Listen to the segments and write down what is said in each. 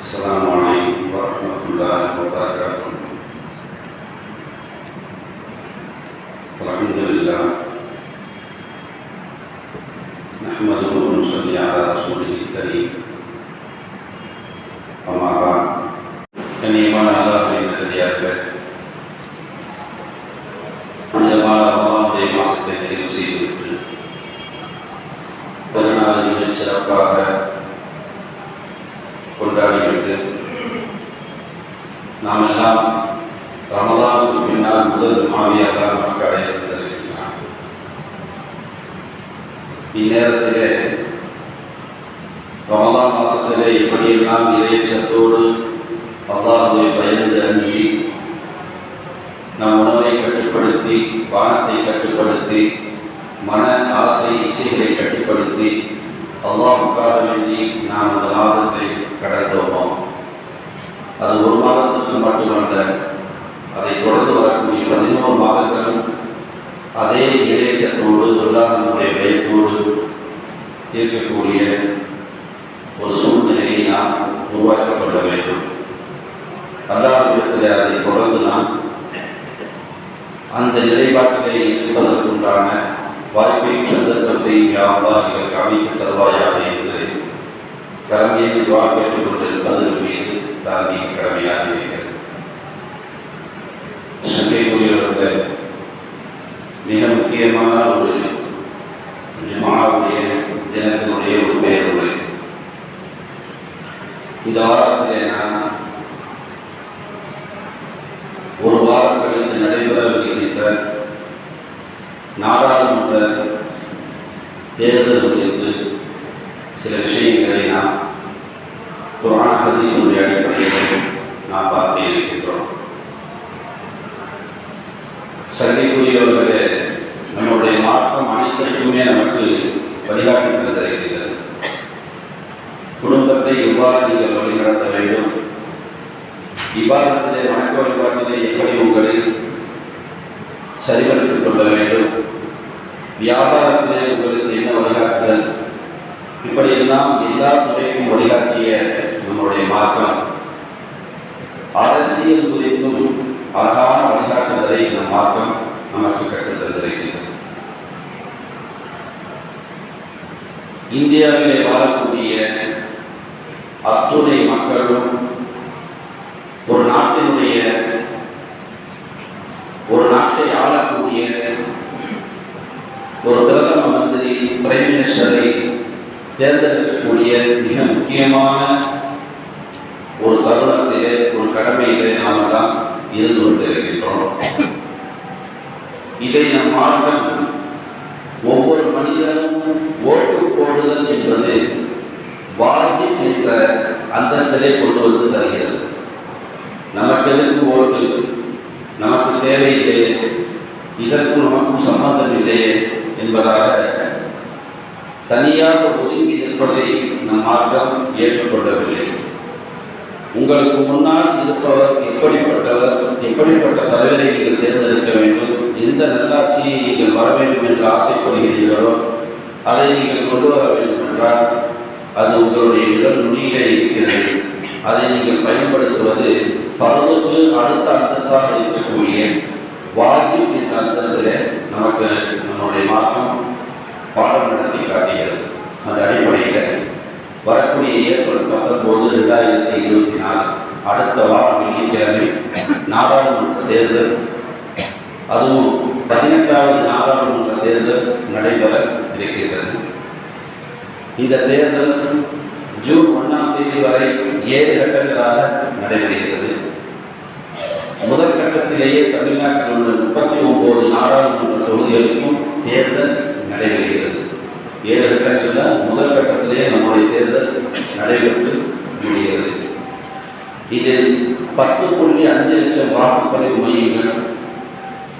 السلام علیکم ورحمت اللہ وبرکاتہ الحمد للہ نحمد ونصلي على رسوله کریم اما بعد. ان ایمان اللہ نے ہدایت ہے جمال اللہ کے واسطے نصیب کرنا یہ صدقہ ہے கொண்டாடிவிட்டு நாம் எல்லாம் ரமலானுக்கு பின்னால் முதல் மாவியாக நமக்கு அடைந்திருக்கிறான் இந்நேரத்திலே ரமலான் மாசத்திலே இப்படியெல்லாம் இறைச்சத்தோடு அல்லாஹுவை பயந்து அஞ்சி நம் உணவை கட்டுப்படுத்தி வானத்தை கட்டுப்படுத்தி மன ஆசை இச்சைகளை கட்டுப்படுத்தி அல்லாஹுக்காக வேண்டி நாம் அந்த மாதத்தை கடந்தோமோ அது ஒரு மாதத்துக்கு மட்டுமல்ல அதை தொடர்ந்து வரக்கூடிய பதினோரு மாதங்களும் அதே இறைச்சத்தோடு தொழிலாளர்களுடைய பயத்தோடு இருக்கக்கூடிய ஒரு சூழ்நிலையை நாம் உருவாக்கப்பட வேண்டும். அல்லாவிடத்தில் அதை தொடர்ந்து நாம் அந்த நிலைப்பாட்டிலே இருப்பதற்குண்டான வாய்ப்பை சந்தர்ப்பத்தை யாவா இதற்கு அமைத்து தருவாயாக என்று கடமையை துவா கேட்டுக் கொண்டிருப்பது மீது தாண்டி கடமையாக இருக்கிறது சங்கைக்குரியவர்கள் மிக முக்கியமான ஒரு ஜுமாவுடைய தினத்தினுடைய ஒரு பெயர் உரை இந்த வாரத்தில் நான் ஒரு வாரம் கழித்து நடைபெறவிருக்கின்ற நாடாளுமன்ற தேர்தல் குறித்து சில விஷயங்களை நாம் குரான் ஹதீஸுடைய அடிப்படையில் நாம் பார்க்க இருக்கின்றோம் சங்கைக்குரியவர்களே நம்முடைய மார்க்கம் அனைத்திற்குமே நமக்கு வழிகாட்டி தந்திருக்கிறது குடும்பத்தை எவ்வாறு நீங்கள் வழிநடத்த வேண்டும். விவாதத்திலே வணக்க வழிபாட்டிலே எப்படி உங்களை சரிபடுத்திக் கொள்ள வேண்டும்? வியாபாரத்திலே உங்களுக்கு என்ன வழிகாட்டுதல்? இப்படியெல்லாம் எல்லா துறைக்கும் வழிகாட்டிய நம்முடைய மார்க்கம். அரசியல் குறித்தும் அழகான வழிகாட்டுதலை இந்த மார்க்கம் நமக்கு கற்றுத்தந்திருக்கின்றது இந்தியாவிலே வாழக்கூடிய அத்துணை மக்களும் ஒரு நாட்டினுடைய ஒரு நாட்டை ஆளக்கூடிய ஒரு பிரதம மந்திரி பிரைம் மினிஸ்டரை தேர்ந்தெடுக்கக்கூடிய மிக முக்கியமான ஒரு தருணத்திலே ஒரு கடமையிலே நாம் தான் இருந்து கொண்டிருக்கின்றோம். இதை நம் மார்க்கம் ஒவ்வொரு மனிதனும் ஓட்டு போடுதல் என்பது வாஜிப் அந்தஸ்திலே கொண்டு வந்து தருகிறது. நமக்கு எதற்கு ஓட்டு நமக்கு தேவையில்லையே இதற்கும் நமக்கும் சம்பந்தம் இல்லையே என்பதாக தனியாக ஒதுங்கி நிற்பதை நம் மார்க்கம் ஏற்றுக்கொள்ளவில்லை. உங்களுக்கு முன்னால் இருப்பவர் எப்படிப்பட்டவர் எப்படிப்பட்ட தலைவரை நீங்கள் தேர்ந்தெடுக்க வேண்டும் எந்த நல்லாட்சியை நீங்கள் வர வேண்டும் என்று ஆசைப்படுகிறீர்களோ அதை நீங்கள் கொண்டு வர வேண்டும் என்றால் அது உங்களுடைய விரல் நுனியிலே இருக்கிறது. அதை நீங்கள் பயன்படுத்துவது ஃபர்துக்கு அடுத்த அந்தஸ்தாக இருக்கக்கூடிய வாஜிப் என்ற அந்தஸ்தில் நமக்கு நம்மளுடைய மார்க்கம் பாடம் நடத்தி காட்டுகிறது. அந்த அடிப்படையில் வரக்கூடிய ஏப்ரல் பத்தொன்பது ரெண்டாயிரத்தி இருபத்தி நாலு அடுத்த வாரம் வெள்ளிக்கிழமை நாடாளுமன்ற தேர்தல். அதுவும் பதினெட்டாவது நாடாளுமன்ற தேர்தல் நடைபெற இருக்கிறது இந்த தேர்தல் ஜூன் ஒன்றாம் தேதி வரை ஏழு கட்டங்களாக நடைபெறுகிறது. முதல் கட்டத்திலேயே தமிழ்நாட்டில் உள்ள முப்பத்தி ஒன்பது நாடாளுமன்ற தொகுதிகளுக்கும் தேர்தல் நடைபெறுகிறது. ஏழு கட்டங்களில் முதல் கட்டத்திலேயே நம்முடைய தேர்தல் நடைபெற்று முடிகிறது இதில் பத்து புள்ளி அஞ்சு லட்சம் வாக்குப்பதிவு மையங்கள்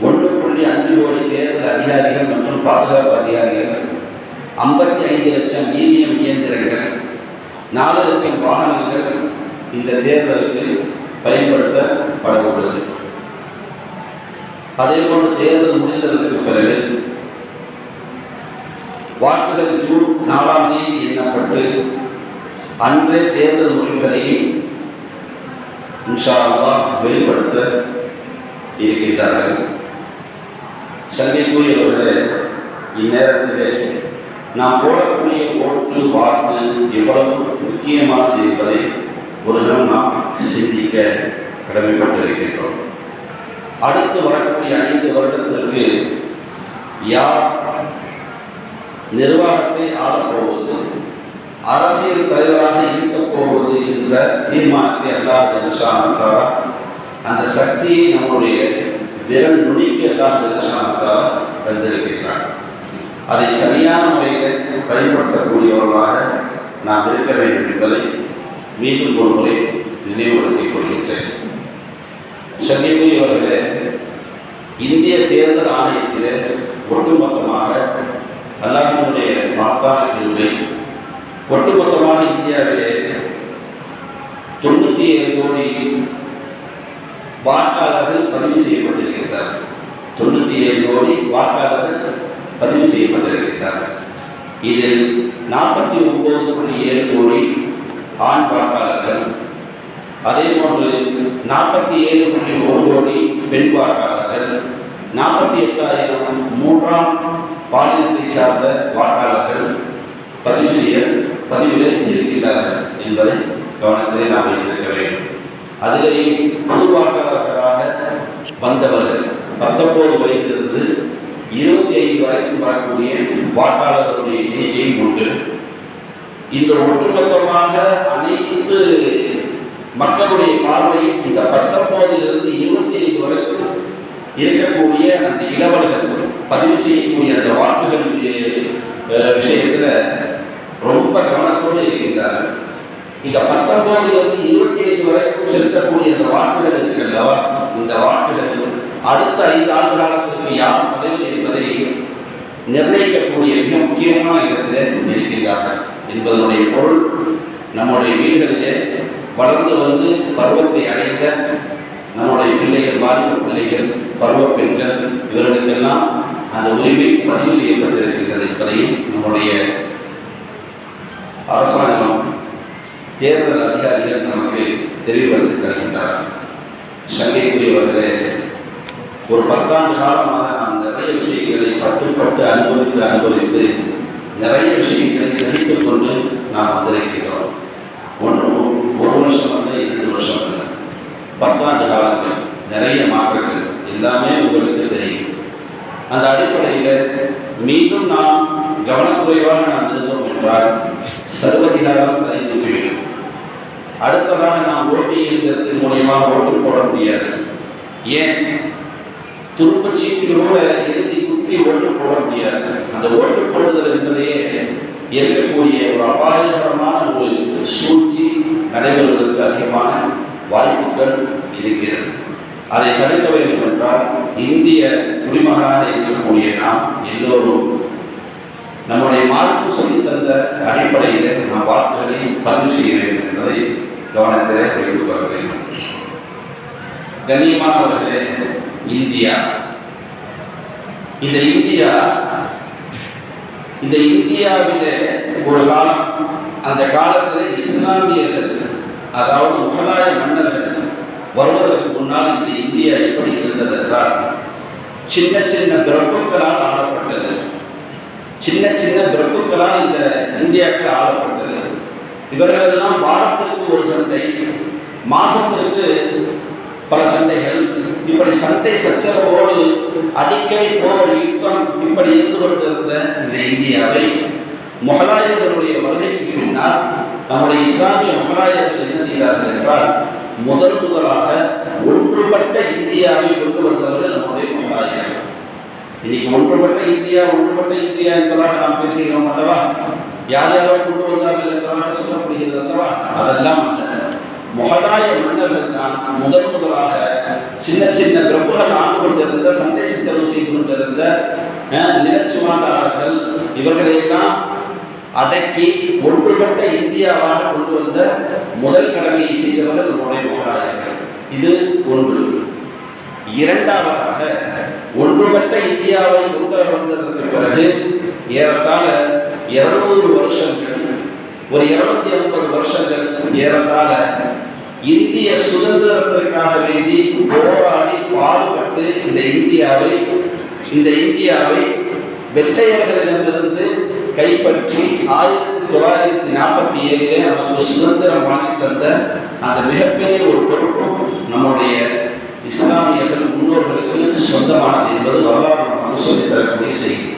ஒன்று புள்ளி அஞ்சு கோடி தேர்தல் அதிகாரிகள் மற்றும் பாதுகாப்பு அதிகாரிகள் ஐம்பத்தி ஐந்து லட்சம் இவிஎம் இயந்திரங்கள் நாலு லட்சம் வாகனங்கள் இந்த தேர்தலுக்கு பயன்படுத்தப்பட உள்ளது அதே தேர்தல் முடிந்ததற்கு பிறகு வாக்குகள் ஜூன் நாலாம் தேதி எண்ணப்பட்டு அன்றே தேர்தல் முடிவுகளையும் இன்ஷா வெளிப்படுத்த இருக்கின்றார்கள். சங்கைக்குரியவர்களே இந்நேரத்திலே நாம் போடக்கூடிய ஓட்டு வாக்கு எவ்வளவு முக்கியமானது என்பதை ஒரு தினம் நாம் சிந்திக்க கடமைப்பட்டிருக்கின்றோம். அடுத்து வரக்கூடிய ஐந்து வருடத்திற்கு யார் நிர்வாகத்தை ஆளப்போவது அரசியல் தலைவராக இருக்கப் போவது என்ற தீர்மானத்தை அல்லாஹ் ஜெனஷானத்தாரா அந்த சக்தியை நம்முடைய விரல் நுனிக்கு அல்லாஹ் ஜெனஷானத்தாரா தந்திருக்கிறார் அதை சரியான முறையில் பயன்படுத்தக்கூடியவர்களாக நாம் இருக்க வேண்டும் என்பதை மீண்டும் ஒரு முறை நினைவுபடுத்திக் கொள்கின்றேன். சென்னைக்குரியவர்களே இந்திய தேர்தல் ஆணையத்திலே ஒட்டுமொத்தமாக அல்லாஹினுடைய மாக்கான ஒட்டுமொத்தமான இந்தியாவிலே தொண்ணூற்றி ஏழு கோடி வாக்காளர்கள் பதிவு செய்யப்பட்டிருக்கிறார்கள் தொண்ணூற்றி ஏழு கோடி வாக்காளர்கள் பதிவு செய்யப்பட்டிருக்கிறார் இதில் நாற்பத்தி ஒன்பது புள்ளி ஏழு கோடி ஆண் வாக்காளர்கள் அதே போன்று நாற்பத்தி ஏழு புள்ளி ஒரு கோடி பெண் வாக்காளர்கள் நாற்பத்தி எட்டாயிரம் மூன்றாம் பாலினத்தை சார்ந்த வாக்காளர்கள் பதிவு செய்ய பதிவில் இருக்கின்றார்கள் என்பதை கவனத்திலே நாம் வைத்திருக்க வேண்டும். அதிலேயும் பொது வாக்காளர்களாக வந்தவர்கள் பத்தொன்பது வயதிலிருந்து இருபத்தி ஐந்து வரைக்கும் வரக்கூடிய வாக்காளர்களுடைய எண்ணிக்கையும் உண்டு. இந்த ஒட்டுமொத்தமாக அனைத்து மக்களுடைய பார்வையில் இந்த பத்தொன்பதிலிருந்து இருபத்தி ஐந்து வரைக்கும் இருக்கக்கூடிய அந்த இளவல்கள் பதிவு செய்யக்கூடிய அந்த வாக்குகளுடைய விஷயத்தில் விஷயத்துல ரொம்ப கவனத்தோடு இருக்கின்றார்கள். இந்த பத்தொன்பதிலிருந்து இருபத்தி ஐந்து வரைக்கும் செலுத்தக்கூடிய அந்த வாக்குகள் இருக்கல்லவா? இந்த வாக்குகள் அடுத்த ஐந்து ஆண்டு காலத்திற்கு யார் தலைவர் என்பதை நிர்ணயிக்கக்கூடிய மிக முக்கியமான இடத்திலே இருக்கின்றார்கள் என்பதனுடைய பொருள் நம்முடைய வீடுகளிலே வளர்ந்து வந்து பருவத்தை அடைந்த நம்முடைய பிள்ளைகள் வாலிப பிள்ளைகள் பருவ பெண்கள் இவர்களுக்கெல்லாம் அந்த உரிமை பதிவு செய்யப்பட்டிருக்கின்றது என்பதையும் நம்முடைய அரசாங்கம் தேர்தல் அதிகாரிகள் நமக்கு தெளிவுபடுத்தி தருகின்றார் சங்கைக்குரியவர்களே ஒரு பத்தாண்டு காலமாக நான் நிறைய விஷயங்களை பட்டு பட்டு அனுபவித்து அனுபவித்து நிறைய விஷயங்களை சகித்துக் கொண்டு நாம் வந்திருக்கிறோம் ஒன்று ஒரு வருஷம் அல்ல இரண்டு வருஷம் அல்ல. பத்தாண்டு காலங்கள் நிறைய மாற்றங்கள் எல்லாமே உங்களுக்கு தெரியும். அந்த அடிப்படையில் மீண்டும் நாம் கவனக்குறைவாக நடந்திருந்தோம் என்றால் சர்வதிகாரம் தலை போயிடும். அடுத்ததாக நாம் ஓட்டு இயந்திரத்தின் மூலியமாக ஓட்டு போட முடியாது. ஏன்? துருப்பு சீட்டிலோட எழுதி குத்தி ஓட்டு போட முடியாது. அந்த ஓட்டு போடுதல் என்பதையே இருக்கக்கூடிய ஒரு அபாயகரமான ஒரு சூழ்ச்சி நடைபெறுவதற்கு அதிகமான வாய்ப்புகள் இருக்கிறது. அதை தடுக்க வேண்டும் என்றால் இந்திய குடிமகனாக இருக்கக்கூடிய நாம் எல்லோரும் நம்முடைய மார்க்கு சொல்லி தந்த அடிப்படையில் நாம் வாக்குகளை பதிவு செய்ய வேண்டும் என்பதை கவனத்திலே வைத்துக் கொள்ள வேண்டும். கண்ணியமானவர்களே இந்தியா. இந்த இந்தியா இந்த இந்தியாவிலே ஒரு காலம் அந்த காலத்தில் இஸ்லாமியர்கள் அதாவது முகலாய மன்னர்கள் வருவதற்கு முன்னால் இந்த இந்தியா எப்படி இருந்தது என்றால் சின்ன சின்ன பிரபுக்களால் ஆளப்பட்டது. சின்ன சின்ன பிரபுக்களால் இந்த இந்தியாக்கள் ஆளப்பட்டது. இவர்களெல்லாம் வாரத்திற்கு ஒரு சந்தை மாசத்திற்கு பல சந்தைகள் இப்படி சண்டை சச்சரவோடு அடிக்கடி போர் யுத்தம் இப்படி இருந்து கொண்டிருந்த இந்த இந்தியாவை முகலாயர்களுடைய வருகைக்கு பின்னால் நம்முடைய இஸ்லாமிய முகலாயர்கள் என்ன செய்தார்கள் என்றால் முதல் முதலாக ஒன்றுபட்ட இந்தியாவை கொண்டு வந்தவர்கள் நம்முடைய முகலாயர்கள். இன்னைக்கு ஒன்றுபட்ட இந்தியா ஒன்றுபட்ட இந்தியா என்பதாக நாம் பேசுகிறோம் அல்லவா? யார் யாரோ கொண்டு வந்தார்கள் என்பதாக சொல்லப்படுகிறது அல்லவா? அதெல்லாம் அல்ல. முகலாய மன்னர்கள் தான் முதன் முதலாக சின்ன சின்ன பிரபுகள் ஆண்டு கொண்டிருந்த சந்தை செலவு செய்து கொண்டிருந்த அஹ், நிலச்சுமாண்டாளர்கள் இவர்களையெல்லாம் அடக்கி ஒன்றுபட்ட இந்தியாவாக கொண்டு வந்த முதல் கடமையை செய்தவர்கள் நம்முடைய முகலாயர்கள். இது ஒன்று. இரண்டாவதாக ஒன்றுபட்ட இந்தியாவை கொண்டு வந்ததற்கு பிறகு ஏறத்தாழ இருநூறு வருஷங்கள் ஒரு இருநூத்தி ஐம்பது வருஷங்கள் ஏறத்தாழ இந்திய சுதந்திரத்திற்காக வேண்டி போராடி பாடுபட்டு இந்த இந்தியாவை இந்த இந்தியாவை வெள்ளையர்களிடமிருந்து கைப்பற்றி ஆயிரத்தி தொள்ளாயிரத்தி நாற்பத்தி ஏழிலே நமக்கு சுதந்திரம் வாங்கி தந்த அந்த மிகப்பெரிய ஒரு பொறுப்பும் நம்முடைய இஸ்லாமியர்கள் முன்னோர்களுக்கு சொந்தமானது என்பது வரலாறு நமக்கு சொல்லித்தரக்கூடிய செய்தி.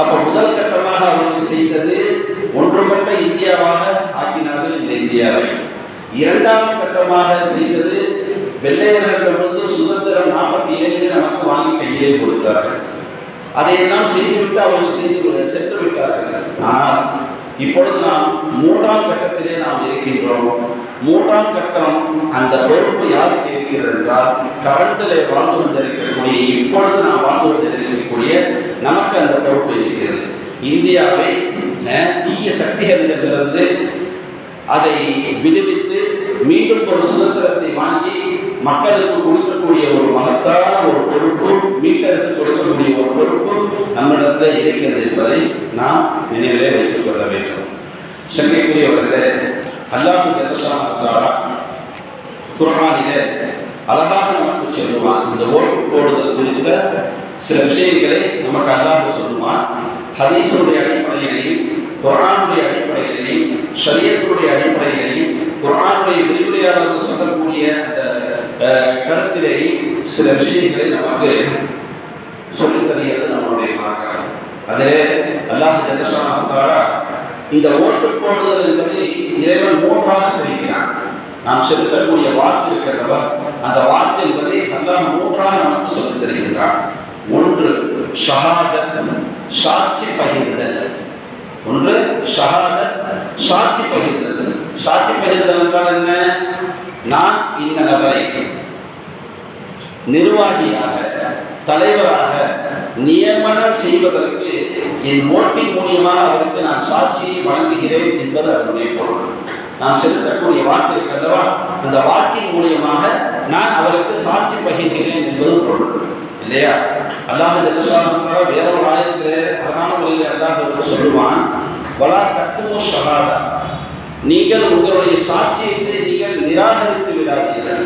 அப்போ முதல் கட்டமாக அவர்கள் செய்தது ஒன்றுபட்ட இந்தியாவாக ஆக்கினார்கள் இந்த இந்தியாவை. இரண்டாம் கட்டமாக செய்தது வெள்ளையர்களிடமிருந்து சுதந்திரம் நாற்பத்தி ஏழில் நமக்கு வாங்கி கையிலே கொடுத்தார்கள். அதையெல்லாம் செய்துவிட்டு அவர்கள் செய்து சென்று விட்டார்கள். ஆனால் இப்பொழுது நாம் மூன்றாம் கட்டத்திலே நாம் இருக்கின்றோம். மூன்றாம் கட்டம் அந்த பொறுப்பு யாருக்கு இருக்கிறது என்றால் கரண்டிலே வாழ்ந்து கொண்டிருக்கக்கூடிய இப்பொழுது நாம் வாழ்ந்து இருக்கக்கூடிய நமக்கு அந்த பொறுப்பு இருக்கிறது. இந்தியாவை தீய சக்திகளிடமிருந்து அதை விடுவித்து மீண்டும் ஒரு சுதந்திரத்தை வாங்கி மக்களுக்கு கொடுக்கக்கூடிய ஒரு மகத்தான ஒரு பொறுப்பு மீட்டெடுத்து கொடுக்கக்கூடிய ஒரு பொறுப்பு நம்மிடத்தில் இருக்கிறது என்பதை நாம் நினைவிலே வைத்துக் கொள்ள வேண்டும். சங்கைக்குரியவர்களே அல்லாஹு ஜல்லஷானத்தாரா குர்ஆனிலே அழகாக நமக்கு சொல்லுவான். இந்த ஓட்டு போடுதல் குறித்த சில விஷயங்களை நமக்கு அல்லாஹ் சொல்லுவான் ஹதீசனுடைய அடிப்படையிலையும் குரானுடைய அடிப்படையிலையும் ஷரியத்துடைய அடிப்படையிலையும் குரானுடைய விரிவுரையாளர்கள் சொல்லக்கூடிய அந்த அஹ், கருத்திலேயும் சில விஷயங்களை நமக்கு சொல்லித் தருகிறது நம்மளுடைய மார்க்கம். அதிலே அல்லாஹ் ஜெனசாரா இந்த ஓட்டு போடுதல் என்பதை இறைவன் மூன்றாக பிரிக்கிறான். நாம் செலுத்தக்கூடிய வாக்கு இருக்கிறதவா அந்த வாக்கு என்பதை அல்லாஹ் மூன்றாக நமக்கு சொல்லித் தருகின்றான். ஒன்று ஷஹாதத் சாட்சி பகிர்ந்தல் ஒன்று ஷஹாதத் சாட்சி பகிர்ந்தல் சாட்சி பகிர்ந்தல் என்றால் என்ன? நான் இந்த நபரை நிர்வாகியாக தலைவராக நியமனம் செய்வதற்கு என் ஓட்டின் மூலியமாக அவருக்கு நான் சாட்சியை வழங்குகிறேன் என்பது அதனுடைய பொருள். நான் செலுத்தக்கூடிய வாக்கு இருக்கிறதவா அந்த வாக்கின் மூலியமாக நான் அவருக்கு சாட்சி பகிர்கிறேன் என்பது பொருள். இல்லையா? அல்லாஹ் ஜல்லஷானுக்காக வேற ஒரு ஆயத்தில் அழகான முறையில் அல்லாஹ் சொல்லுவான் வலா தத்துவ ஷஹாதா. நீங்கள் உங்களுடைய சாட்சியத்தை நீங்கள் நிராகரித்து விடாதீர்கள்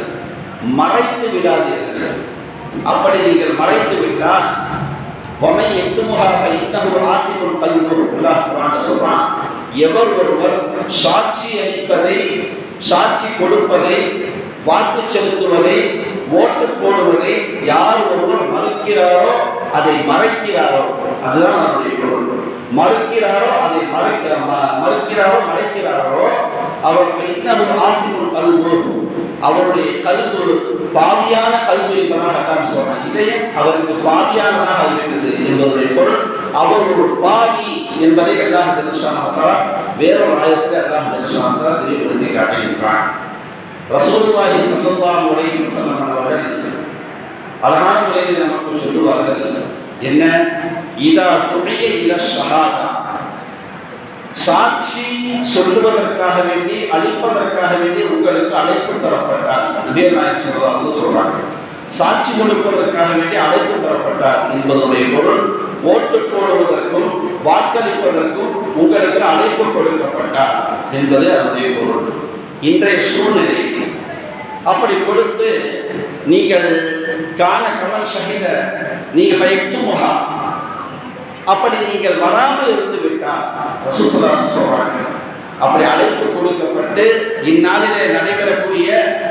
மறைத்து விடாதீர்கள். அப்படி நீங்கள் மறைத்து விட்டால் பொமை எத்துமுகாக இன்னொரு ஆசிரியர் கல்வி உள்ளாக சொல்றான் எவர் ஒருவர் சாட்சி அளிப்பதை சாட்சி கொடுப்பதை வாக்கு செலுத்துவதை ஓட்டு போடுவதை யார் ஒருவர் மறுக்கிறாரோ அதை மறைக்கிறாரோ அதுதான் அவருடைய பொருள். மறுக்கிறாரோ அதை மறைக்கிற ம- மறுக்கிறாரோ மறைக்கிறாரோ அவர் இன்னொரு ஆசிமுல் கல்வு அவருடைய கல்வு பாவியான கல்வி என்பதாக அல்லாஹ் சொல்றான். இதயம் அவருக்கு பாவியானதாக இருக்கிறது என்பதுடைய பொருள். அவர் ஒரு பாவி என்பதை அல்லாஹ் ஜெல்லஷானத்தரா வேறொரு ஆயத்தில் எல்லாம் ஜெல்லஷானத்தரா தெளிவுபடுத்தி காட்டுகின்றான் ரசூலுல்லாஹி ஸல்லல்லாஹு அலைஹி வஸல்லம் அவர்கள் அழகான முறையில் நமக்கு சொல்லுவார்கள் என்ன? இதா துணைய இல ஷஹாதா. சாட்சி சொல்லுவதற்காக வேண்டி அளிப்பதற்காக வேண்டி உங்களுக்கு அழைப்பு தரப்பட்டார். இதே நாயக் சிவதாசு சொல்றாங்க. சாட்சி கொடுப்பதற்காக வேண்டி அழைப்பு தரப்பட்டார் என்பதனுடைய பொருள் ஓட்டு போடுவதற்கும் வாக்களிப்பதற்கும் உங்களுக்கு அழைப்பு கொடுக்கப்பட்டார் என்பது அதனுடைய பொருள். இன்றைய சூழ்நிலை அப்படி கொடுத்து நீங்கள் காண கமல் நீ ஹய்து முகா அப்படி நீங்கள் வராமல் இருந்து விட்டால் சொல்றாங்க. அப்படி அழைப்பு கொடுக்கப்பட்டு இந்நாளிலே நடைபெறக்கூடிய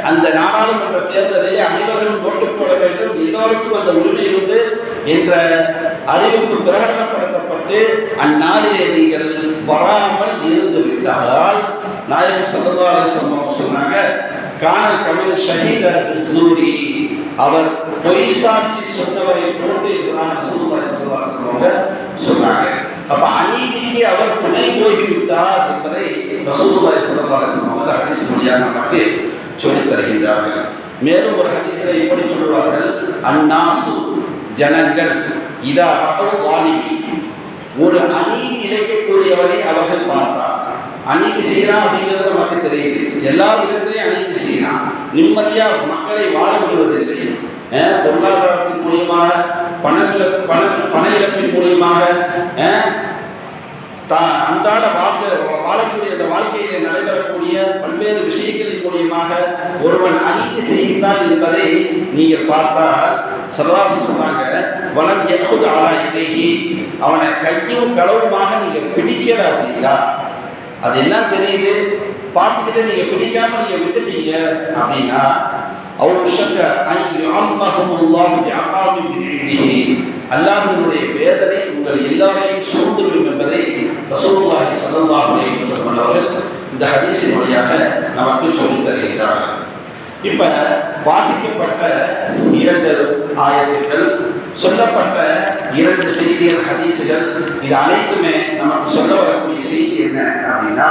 அந்த நாடாளுமன்ற தேர்தலிலே அனைவரும் ஓட்டு போட வேண்டும் எல்லோருக்கும் அந்த உரிமை உண்டு என்ற அறிவிப்பு பிரகடனப்படுத்தப்பட்டு அந்நாளிலே நீங்கள் வராமல் இருந்து விட்டால் நாயகம் அலைஹி வஸல்லம் அவங்க சொன்னாங்க காண கமல் ஷஹீத பிஸ்ஸூரி அவர் பொய் சாட்சி சொன்னவரை போன்று என்பதாக ரசூலுல்லாஹி ஸல்லல்லாஹு சொன்னாங்க அப்ப அநீதிக்கு அவர் துணை போய்விட்டார் என்பதை ரசூலுல்லாஹி ஸல்லல்லாஹு அலைஹி வஸல்லம் அவங்க ஹதீஸ் நமக்கு சொல்லித் தருகின்றார்கள். மேலும் ஒரு ஹதீஸில் இப்படி சொல்வார்கள் அந்நாசு ஜனங்கள் இதா ரகவு வாலிபி. ஒரு அநீதி இழைக்கக்கூடியவரை அவர்கள் பார்த்தார் அநீதி செய்கிறான் அப்படிங்கிறது நமக்கு தெரியுது. எல்லா விதத்திலையும் அநீதி செய்கிறான். நிம்மதியாக மக்களை வாழ விடுவதில்லை பொருளாதாரத்தின் மூலியமாக பண பண பண இழப்பின் மூலியமாக அன்றாட வாழ்க்கை வாழக்கூடிய அந்த வாழ்க்கையில் நடைபெறக்கூடிய பல்வேறு விஷயங்களின் மூலியமாக ஒருவன் அநீதி செய்கின்றான் என்பதை நீங்கள் பார்த்தால் சர்வாசம் சொன்னாங்க வளம் எப்போது ஆளா அவனை கையும் களவுமாக நீங்கள் பிடிக்கல அப்படின்னா அது எல்லாம் தெரியுது. பார்த்துக்கிட்டு நீங்கள் பிடிக்காம நீங்கள் விட்டுட்டீங்க அப்படின்னா அவர் விஷக்க அல்லாஹினுடைய வேதனை உங்கள் எல்லாரையும் சூழ்ந்துவிடும் என்பதை ரசூலுல்லாஹி ஸல்லல்லாஹு அலைஹி வஸல்லம் அவர்கள் இந்த ஹதீஸின் வழியாக நமக்கு சொல்லித் தருகின்றார்கள் இப்ப வாசிக்கப்பட்ட இரண்டு ஆயத்துகள் சொல்லப்பட்ட இரண்டு செய்திகள் ஹதீசுகள் இது அனைத்துமே நமக்கு சொல்ல வரக்கூடிய செய்தி என்ன அப்படின்னா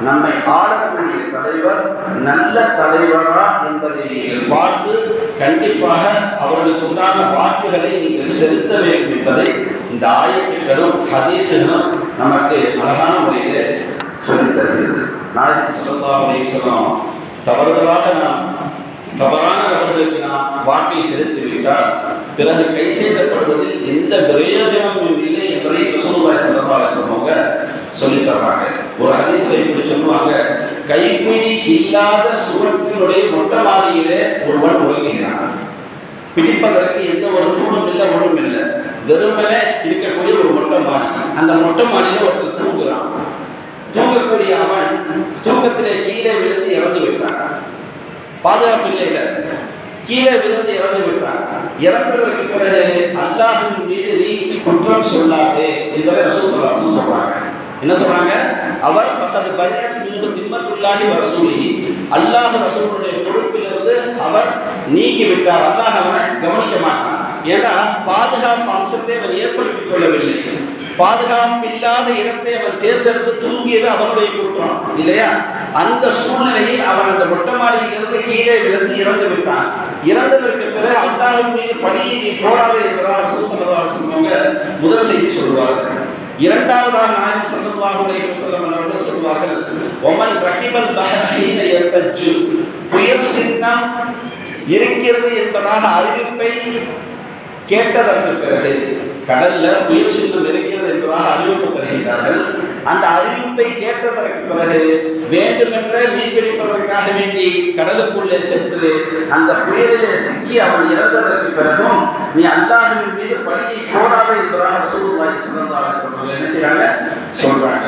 நம்மை ஆளக்கூடிய தலைவர் நல்ல தலைவரா என்பதை நீங்கள் பார்த்து கண்டிப்பாக அவர்களுக்கு உண்டான வாக்குகளை நீங்கள் செலுத்த வேண்டும் என்பதை இந்த ஆயத்துகளும் ஹதீசுகளும் நமக்கு அழகான முறையில் சொல்லித் தருகிறது. நாயகம் ஸல்லல்லாஹு அலைஹி தவறுதலாக நாம் தவறான நபர்களுக்கு நாம் வாக்கை செலுத்திவிட்டால் பிறகு கை செய்தப்படுவதில் எந்த பிரயோஜனமும் இல்லை என்பதை ரசூலுல்லாஹி ஸல்லல்லாஹு அலைஹி வஸல்லம் சொல்லித் தர்றாங்க. ஒரு ஹதீஸ்ல இப்படி சொல்லுவாங்க கைப்பிடி இல்லாத சுவற்றினுடைய மொட்டை மாடியிலே ஒருவன் உறங்குகிறான். பிடிப்பதற்கு எந்த ஒரு தூணும் இல்லை ஒன்றும் இல்லை. வெறுமனே இருக்கக்கூடிய ஒரு மொட்டை மாடி. அந்த மொட்டை மாடியில ஒருத்தர் தூங்குறான் தூங்கக்கூடிய அவன் தூக்கத்திலே கீழே விழுந்து இறந்து விட்டான். பாதுகாப்பு இல்லை கீழே விழுந்து இறந்து விட்டான். இறந்ததற்கு பிறகு அல்லாஹின் மீது நீ குற்றம் சொல்லாதே என்பதை ரசூல் சொல்றாங்க. என்ன சொல்றாங்க? அவர் தனது பரியத் மின்ஹு திம்மத்துள்ளாகி வ அல்லாஹ் ரசூலுடைய பொறுப்பிலிருந்து அவர் நீங்கி விட்டார். அல்லாஹ் அவனை கவனிக்க மாட்டான். ஏன்னா பாதுகாப்பு அம்சத்தை அவன் ஏற்படுத்திக் கொள்ளவில்லை. பாதுகாப்பு இல்லாத இடத்தை அவன் தேர்ந்தெடுத்து தூங்கியது அவனுடைய குற்றம். இல்லையா? அந்த சூழ்நிலையில் அவன் அந்த மொட்டை மாடியிலிருந்து கீழே விழுந்து இறந்து விட்டான். இறந்ததற்கு பிறகு அல்லாஹின் மீது பணியை நீ போடாதே என்பதாக சுசல்லவாக சொல்லுவாங்க முதல் செய்தி சொல்வார்கள் இரண்டாவதாக நாயகம் ஸல்லல்லாஹு அலைஹி வஸல்லம் அவர்கள் சொல்வார்கள் ஒமன் ரகிபல் பஹரஹீன யர்தஜு புயல் சின்னம் இருக்கிறது என்பதாக அறிவிப்பை கேட்டதற்கு பிறகு கடல்ல புயல் சின்னம் இருக்கிறது என்பதாக அறிவிப்பு தருகின்றார்கள் அந்த அறிவிப்பை கேட்டதற்கு பிறகு வேண்டுமென்றே மீன்பிடிப்பதற்காக வேண்டி கடலுக்குள்ளே சென்று அந்த புயலிலே சிக்கி அவன் இறந்ததற்கு பிறகும் நீ அல்லாஹின் மீது பணியை போடாத என்பதாக ரசூலுல்லாஹி சிறந்தாக சொல்றாங்க என்ன செய்யறாங்க சொல்றாங்க.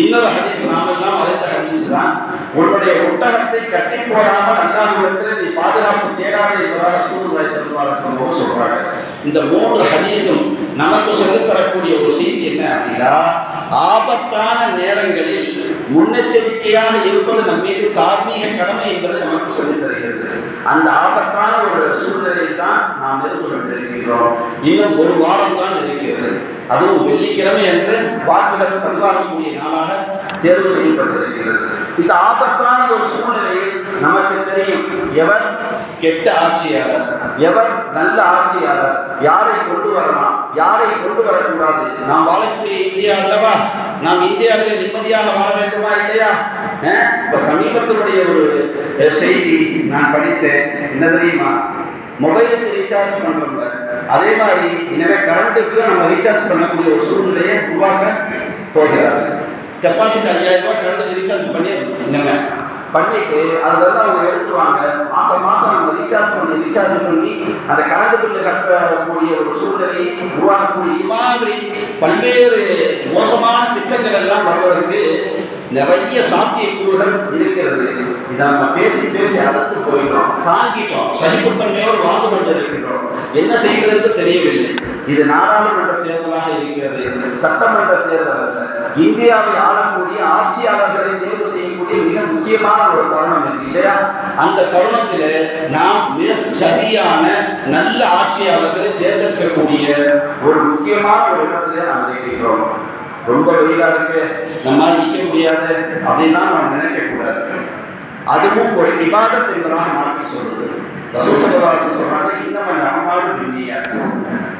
இன்னொரு ஹதீஸ் நாம் எல்லாம் அறிந்த ஹதீஸ் தான். உன்னுடைய ஒட்டகத்தை கட்டி போடாமல் அல்லாஹ்விடத்தில் நீ பாதுகாப்பு தேடாத என்பதாக ரசூலுல்லாஹி சிறந்தாக சொல்றாங்க. இந்த மூன்று ஹதீஸும் நமக்கு சொல்லித் தரக்கூடிய ஒரு செய்தி என்ன அப்படின்னா ஆபத்தான நேரங்களில் முன்னெச்சரிக்கையாக இருப்பது நம் மீது தார்மீக கடமை என்பது நமக்கு சொல்லித் தருகிறது. அந்த ஆபத்தான ஒரு சூழ்நிலையில் தான் நாம் இருந்து கொண்டிருக்கின்றோம் இன்னும் ஒரு வாரம் தான் இருக்கிறது. அதுவும் வெள்ளிக்கிழமை என்று வாக்குகள் பதிவாகக்கூடிய நாளாக தேர்வு செய்யப்பட்டிருக்கிறது. இந்த ஆபத்தான ஒரு சூழ்நிலையில் நமக்கு தெரியும் எவர் கெட்ட ஆட்சியாளர். எவர் நல்ல ஆட்சியாளர்? யாரை கொண்டு வரலாம்? யாரை கொண்டு வரக்கூடாது? நாம் வாழக்கூடிய இந்தியா அல்லவா? நாம் இந்தியாவிலே நிம்மதியாக வாழ வேண்டுமா இல்லையா? அஹ், இப்ப சமீபத்தினுடைய ஒரு செய்தி நான் படித்தேன். என்ன தெரியுமா? மொபைலுக்கு ரீசார்ஜ் பண்றோம்ல அதே மாதிரி எனவே கரண்ட்டுக்கு நம்ம ரீசார்ஜ் பண்ணக்கூடிய ஒரு சூழ்நிலையை உருவாக்க போகிறார்கள். டெபாசிட் ஐயாயிரம் ரூபாய் கரண்ட்டுக்கு ரீசார்ஜ் பண்ணி என்னங்க? பண்ணிட்டு அதுல இருந்து அவங்க எடுத்துருவாங்க. மாசம் மாசம் நம்ம ரீசார்ஜ் பண்ணி ரீசார்ஜ் பண்ணி அந்த கரண்ட் பில்லு கட்டக்கூடிய ஒரு சூழ்நிலை உருவாக்கக்கூடிய மாதிரி பல்வேறு மோசமான திட்டங்கள் எல்லாம் வருவதற்கு நிறைய சாத்தியக்கூறுகள் இருக்கிறது. இதை நம்ம பேசி பேசி அடுத்து போயிட்டோம். தாங்கிட்டோம். சகிப்புத்தன்மையோடு வாழ்ந்து கொண்டிருக்கின்றோம் என்ன செய்கிறது தெரியவில்லை. இது நாடாளுமன்ற தேர்தலாக இருக்கிறது. சட்டமன்ற தேர்தல் அல்ல. இந்தியாவை ஆளக்கூடிய ஆட்சியாளர்களை தேர்வு செய்யக்கூடிய மிக முக்கியமான ஒரு தருணம் இது இல்லையா? அந்த தருணத்தில் நாம் மிக சரியான நல்ல ஆட்சியாளர்களை தேர்ந்தெடுக்கக்கூடிய ஒரு முக்கியமான ஒரு இடத்திலே நாம் இருக்கின்றோம் ரொம்ப வெயிலா இருக்கு. நம்மால் நிற்க முடியாது. அப்படின்னா நாம் நினைக்க கூடாது. அதுவும் ஒரு விவாதத் என்பதாக மாற்றி சொல்றது. ரசூசல்லாசன் சொல்றாங்க இன்னும் நம்மால் துன்னியா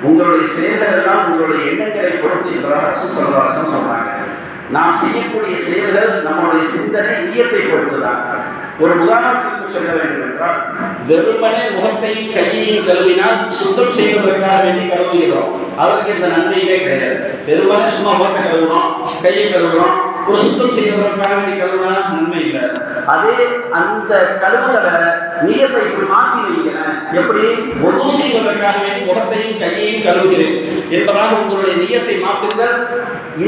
உங்களுடைய செயல்கள் எல்லாம் உங்களுடைய எண்ணங்களை பொறுத்து என்பதாக ரசூசல்லாசன் சொல்றாங்க. நாம் செய்யக்கூடிய செயல்கள் நம்மளுடைய சிந்தனை ஈயத்தை பொறுத்துதான். ஒரு உதாரணத்துக்கு சொல்ல வேண்டும் என்றால் வெறுமனே முகத்தையும் கையையும் கழுவினால் சுத்தம் செய்வதற்காக வேண்டி கழுவுகிறோம்? அவருக்கு இந்த நன்மையே கிடையாது. வெறுமனே சும்மா முகத்தை கழுவுறோம் கையை கழுவுறோம் ஒரு சுத்தம் செய்வதற்காக வேண்டி கழுவுனா நன்மை இல்லை. அதே அந்த கழுவுதலை நீயத்தை இப்படி மாற்றி வைக்கிறேன் எப்படி? ஒது செய்வதற்காக வேண்டி முகத்தையும் கையையும் கழுவுகிறேன் என்பதாக உங்களுடைய நியத்தை மாற்றுங்கள்.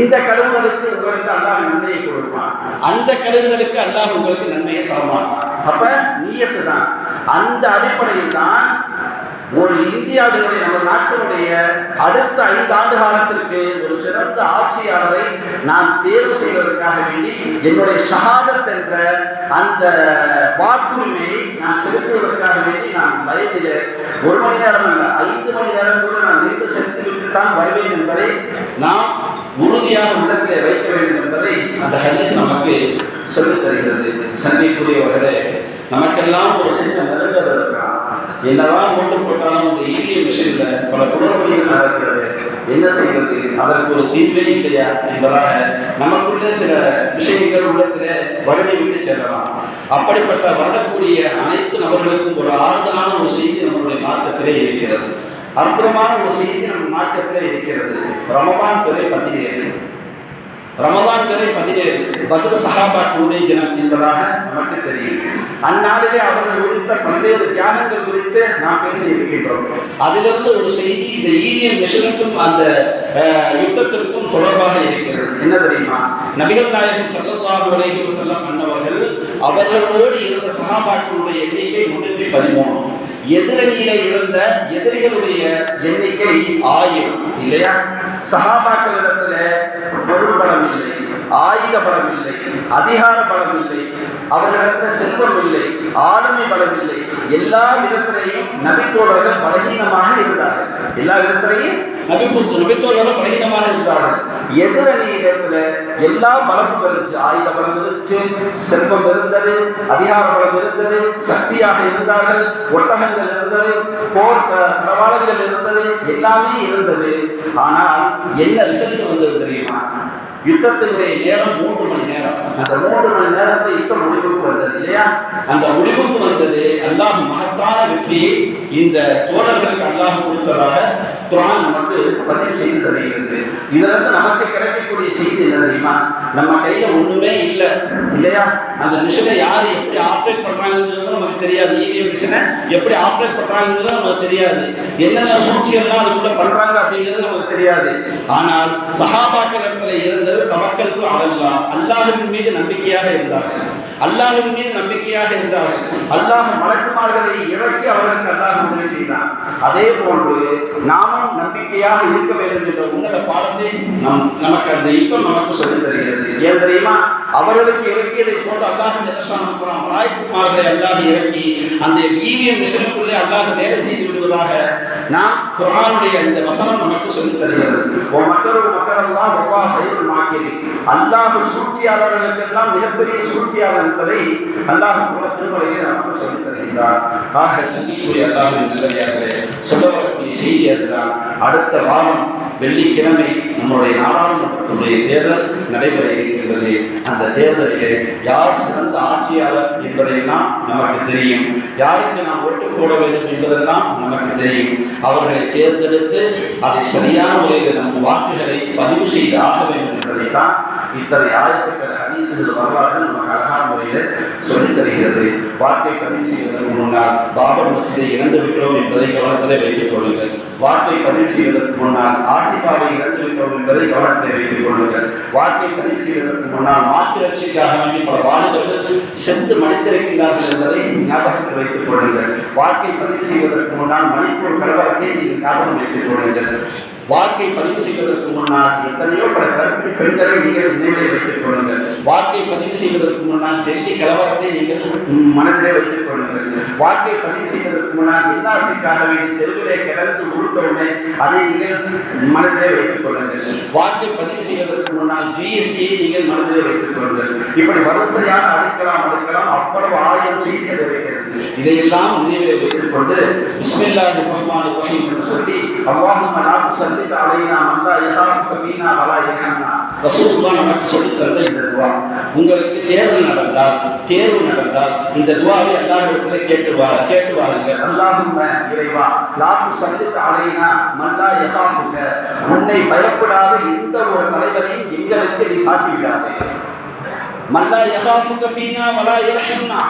இந்த கழுவுதலுக்கு உங்களுக்கு அல்லாஹ் நன்மையை கொடுப்பான். அந்த கழுவுதலுக்கு அல்லாஹ் உங்களுக்கு நன்மையை தரமாட்டான். அப்ப நீயத்து தான். அந்த அடிப்படையில் தான் ஒரு இந்தியாவினுடைய நம்ம நாட்டினுடைய அடுத்த ஐந்து ஆண்டு காலத்திற்கு ஒரு சிறந்த ஆட்சியாளரை நான் தேர்வு செய்வதற்காக வேண்டி என்னுடைய ஷஹாதத் என்ற அந்த வாக்குரிமையை நான் செலுத்துவதற்காக வேண்டி நான் வயதில் ஒரு மணி நேரம் அல்ல ஐந்து மணி நேரம் கூட நான் நின்று செலுத்திவிட்டு தான் வருவேன் என்பதை நாம் உறுதியாக உள்ளத்தில் வைக்க வேண்டும் என்பதை அந்த ஹரிஸ் நமக்கு சொல்லித் தருகிறது சந்திக்குரியவர்களே நமக்கெல்லாம் ஒரு சின்ன நெருங்கல் இருக்கிறான் என்னதான் ஓட்டு போட்டாலும் இந்த இந்திய மிஷின்ல பல குளறுபடிகள் நடக்கிறது. என்ன செய்வது? அதற்கு ஒரு தீர்வே இல்லையா என்பதாக நமக்குள்ளே சில விஷயங்கள் உள்ளத்திலே வருடி விட்டு செல்லலாம். அப்படிப்பட்ட வருடக்கூடிய அனைத்து நபர்களுக்கும் ஒரு ஆறுதலான ஒரு செய்தி நம்மளுடைய மார்க்கத்திலே இருக்கிறது. அற்புதமான ஒரு செய்தி நம்ம மார்க்கத்திலே இருக்கிறது. ரமபான் துறை பதினேழு. ரமதான் வரை பதினேழு பத்ர சஹாபாக்களுடைய தினம் என்பதாக நமக்கு தெரியும். அந்நாளிலே அவர்கள் குறித்த பல்வேறு தியாகங்கள் குறித்து நாம் பேச இருக்கின்றோம். அதிலிருந்து ஒரு செய்தி இந்த ஈவிஎம் மிஷனுக்கும் அந்த யுத்தத்திற்கும் தொடர்பாக இருக்கிறது. என்ன தெரியுமா? நபிகள் நாயகன் சல்லல்லாஹு அலைஹி வஸல்லம் அன்னவர்கள் அவர்களோடு இருந்த சஹாபாக்களுடைய எண்ணிக்கை முன்னூற்றி பதிமூணு. எதிரணியில இருந்த எதிரிகளுடைய எண்ணிக்கை ஆயிரம் இல்லையா? சகாபாக்களிடத்துல பொருள் பலம் இல்லை ஆயுத பலம் இல்லை அதிகார பலம் இல்லை அவர்களிடத்துல செல்வம் இல்லை ஆளுமை பலம் இல்லை. எல்லா விதத்திலையும் நபித்தோழர்கள் பலகீனமாக இருந்தார்கள். எல்லா விதத்திலையும் நபித்தோழர்கள் பலகீனமாக இருந்தார்கள். எதிரணியிடத்துல எல்லா பலமும் இருந்துச்சு ஆயுத பலம் இருந்துச்சு செல்வம் இருந்தது அதிகார பலம் இருந்தது சக்தியாக இருந்தார்கள் ஒட்டகங்கள் இருந்தது போர் அஹ், இருந்தது எல்லாமே இருந்தது. ஆனால் என்ன ரிசல்ட் வந்தது தெரியுமா? யுத்தத்தினுடைய நேரம் மூன்று மணி நேரம். அந்த மூன்று மணி நேரத்தில் யுத்தம் முடிவுக்கு வந்தது இல்லையா? அந்த முடிவுக்கு வந்தது அல்லாஹ் மகத்தான வெற்றியை இந்த தோழர்களுக்கு அல்லாஹ் கொடுத்ததாக குரான் நமக்கு பதிவு செய்து தருகிறது. இதிலிருந்து நமக்கு கிடைக்கக்கூடிய செய்தி என்ன தெரியுமா? நம்ம கையில ஒண்ணுமே இல்லை. இல்லையா? அந்த மிஷினை யார் எப்படி ஆப்ரேட் பண்றாங்கிறது நமக்கு தெரியாது. இவிஎம் மிஷினை எப்படி ஆப்ரேட் பண்றாங்கிறது நமக்கு தெரியாது. என்னென்ன சூழ்ச்சிகள்லாம் அதுக்குள்ள பண்றாங்க அப்படிங்கிறது நமக்கு தெரியாது. ஆனால் சகாபாக்கள் இடத்துல இருந்தது தவக்கலுக்கு அழல்லா அல்லாஹின் மீது நம்பிக்கையாக இருந்தார்கள். அல்லாஹின் மீது நம்பிக்கையாக இருந்தார்கள் அல்லாஹ் மலக்குமார்களை இறக்கி அவர்களுக்கு அல்லாஹ் உதவி செய்தான். அதே போன்று நாமும் நம்பிக்கையாக இருக்க வேண்டும் என்ற உன்னத பாடத்தை நம் நமக்கு அந்த இன்பம் நமக்கு சொல்லித் தருகிறது. ஏன் தெரியுமா? அவர்களுக்கு இறக்கியதை போன்று அல்லாஹ் ஜெனசானம் மலாய்க்குமார்களை அல்லாஹ் இறக்கி அந்த ஈவிஎம் மிஷனுக்குள்ளே அல்லாஹ் வேலை செய்து விடுவதாக நாம் குரானுடைய இந்த வசனம் நமக்கு சொல்லித் தருகிறது. மக்களும் மக்களெல்லாம் மக்கள் ரொம்ப செயல் மாக்கிறேன் அல்லாஹ் சூழ்ச்சியாளர்களுக்கெல்லாம் மிகப்பெரிய சூழ்ச்சியாளர் என்பதை அல்லாஹ் கூட திருமலையில் நமக்கு சொல்லித் தருகின்றார். ஆக சந்திக்கூடிய அல்லாஹின் நல்லவையார்களே சொல்ல வரக்கூடிய செய்தி அதுதான். அடுத்த வாரம் வெள்ளிக்கிழமை நம்முடைய நாடாளுமன்றத்துடைய தேர்தல் நடைபெற இருக்கின்றது. அந்த தேர்தலிலே யார் சிறந்த ஆட்சியாளர் என்பதெல்லாம் நமக்கு தெரியும். யாருக்கு நாம் ஓட்டு போட வேண்டும் என்பதெல்லாம் நமக்கு தெரியும். அவர்களை தேர்ந்தெடுத்து அதை சரியான முறையில் நம் வாக்குகளை பதிவு செய்து ஆக வேண்டும் என்பதைத்தான் இத்தனை ஆயத்துக்கள் ஹதீசுகள் வரலாறு நமக்கு அழகான முறையில் சொல்லித் தருகிறது. வாழ்க்கை பதிவு செய்வதற்கு முன்னால் பாபர் மசிதை இழந்து விட்டோம் என்பதை கவனத்திலே வைத்துக் கொள்ளுங்கள். வாழ்க்கை பதிவு செய்வதற்கு முன்னால் ஆசிஃபாவை இழந்து விட்டோம் என்பதை கவனத்திலே வைத்துக் கொள்ளுங்கள். வாழ்க்கை பதிவு செய்வதற்கு முன்னால் மாற்று ரட்சிக்காக வேண்டி பல வாலிபர்கள் சென்று மனித்திருக்கின்றார்கள் என்பதை ஞாபகத்தில் வைத்துக் கொள்ளுங்கள். வாழ்க்கை பதிவு செய்வதற்கு முன்னால் மணிப்பூர் கலவரத்தை நீங்கள் ஞாபகம் வைத்துக் கொள்ளுங்கள். வாக்கை பதிவு செய்வதற்கு முன்னால் எத்தனையோ பல கற்பிணி பெண்களை நீங்கள் நினைவிலே வைத்துக் கொள்ளுங்கள். வாக்கை பதிவு செய்வதற்கு முன்னால் டெல்லி கலவரத்தை நீங்கள் மனதிலே வைத்துக் கொள்ளுங்கள். வாக்கை பதிவு செய்வதற்கு முன்னால் என்ஆர்சிக்காக வேண்டி தெருவிலே கிடந்து உருட்டவுடனே அதை நீங்கள் மனதிலே வைத்துக் கொள்ளுங்கள். வாக்கை பதிவு செய்வதற்கு முன்னால் ஜிஎஸ்டியை நீங்கள் மனதிலே வைத்துக் கொள்ளுங்கள். இப்படி வரிசையாக அடுக்கலாம் அடுக்கலாம் அவ்வளவு ஆயிரம் செய்திகள் இருக்கிறது. இதையெல்லாம் நினைவிலே வைத்துக் கொண்டு பிஸ்மில்லாஹி ரஹ்மான் ரஹீம் என்று சொல்லி அல்லாஹும்ம லா அலையினா சல்லித் அலைனா மல்லா யஹாஃபுக ஃபீனா வலா யஹன்னா ரசூலுல்லாஹ் நமக்கு சொல்லித்தந்த இந்த துவா. உங்களுக்கு தேர்வு நடந்தால் தேர்வு நடந்தால் இந்த துவாவை அல்லாஹ்விடத்தில் கேட்டு வா கேட்டு வாருங்கள். அல்லாஹும் இறைவா லாத்து சந்தித்த அலையினா மல்லா யஹாஃபுக உன்னை பயப்படாத எந்த ஒரு தலைவரையும் எங்களுக்கு நீ சாட்டி மல்லா யஹாஃபுக ஃபீனா வலா யர்ஹம்னா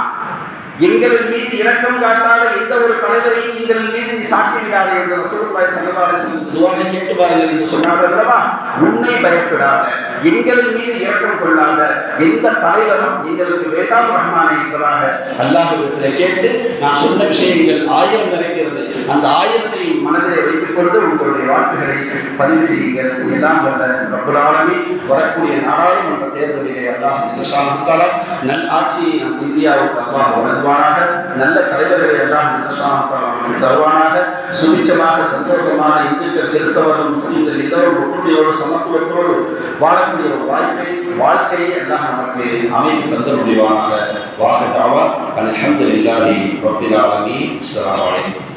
எங்களின் மீது இரக்கம் காட்டாத எந்த ஒரு தலைவரையும் எங்களின் மீது சாட்டிவிடாதே என்று ரசூலுல்லாஹி ஸல்லல்லாஹு அலைஹி கேட்டு பாருங்கள் என்று சொன்னார்கள் அல்லவா? உன்னை பயப்படாத எங்கள் மீது இறக்கம் கொள்ளாத எந்த தலைவரும் எங்களுக்கு வேண்டாம் ரஹ்மானே என்பதாக அல்லாஹ்விடத்தில் கேட்டு நான் சொன்ன விஷயங்கள் ஆயிரம் நிறைக்கிறது அந்த ஆயிரத்தை மனதிலே வைத்துக் கொண்டு உங்களுடைய வாக்குகளை பதிவு செய்யுங்கள். எல்லாம் வல்ல ரப்பல் வரக்கூடிய நாடாளுமன்ற தேர்தலிலே அல்லாஹ் நல் ஆட்சியை நம் இந்தியாவுக்கு அல்லாஹ் வழங்குவானாக. நல்ல தலைவர்களை எல்லாம் தருவானாக. சுபிச்சமாக சந்தோஷமாக இந்துக்கள் கிறிஸ்தவர்கள் முஸ்லீம்கள் எல்லோரும் ஒற்றுமையோடு சமத்துவத்தோடு வாழக்கூடிய ஒரு வாய்ப்பை வாழ்க்கையை எல்லாம் நமக்கு அமைத்து தந்த முடிவானாக வாகட்டாவா தாவா அல்ஹம்துலில்லாஹி ரப்பில் ஆலமீன். அஸ்ஸலாமு